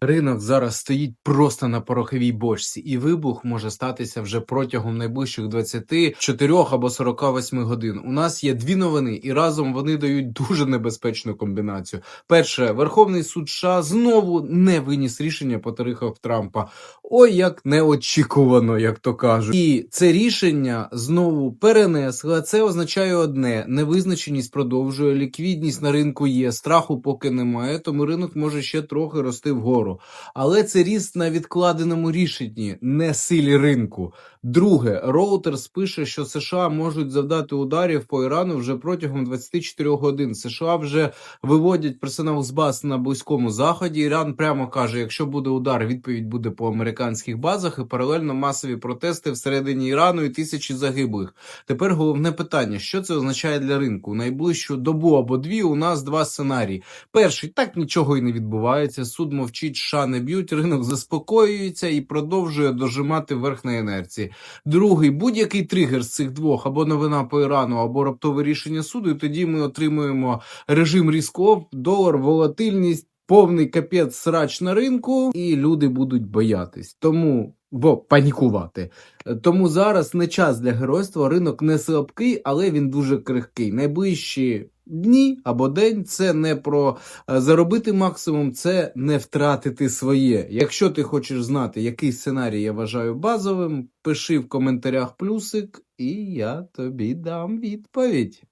Ринок зараз стоїть просто на пороховій бочці, і вибух може статися вже протягом найближчих 24 або 48 годин. У нас є дві новини, і разом вони дають дуже небезпечну комбінацію. Перше, Верховний суд США знову не виніс рішення по тарифах Трампа. Ой, як неочікувано, як то кажуть. І це рішення знову перенесли. Це означає одне: невизначеність продовжує, ліквідність на ринку є, страху поки немає, тому ринок може ще трохи рости вгору. Але це ріст на відкладеному рішенні, не силі ринку. Друге, Reuters пише, що США можуть завдати ударів по Ірану вже протягом 24 годин. США вже виводять персонал з баз на близькому заході. Іран прямо каже: якщо буде удар, відповідь буде по американських базах, і паралельно масові протести всередині Ірану і тисячі загиблих. Тепер головне питання: що це означає для ринку? Найближчу добу або дві у нас два сценарії. Перший так нічого і не відбувається. Суд мовчить, США не б'ють, ринок заспокоюється і продовжує дожимати верх на інерції. Другий будь-який тригер з цих двох або новина по Ірану, або раптове рішення суду. І тоді ми отримуємо режим різков, долар, волатильність. Повний капець срач на ринку, і люди будуть боятись. Тому бо панікувати. Е, Тому зараз не час для геройства. Ринок не слабкий, але він дуже крихкий. Найближчі дні або день це не про е, заробити максимум, це не втратити своє. Якщо ти хочеш знати, який сценарій я вважаю базовим, пиши в коментарях плюсик, і я тобі дам відповідь.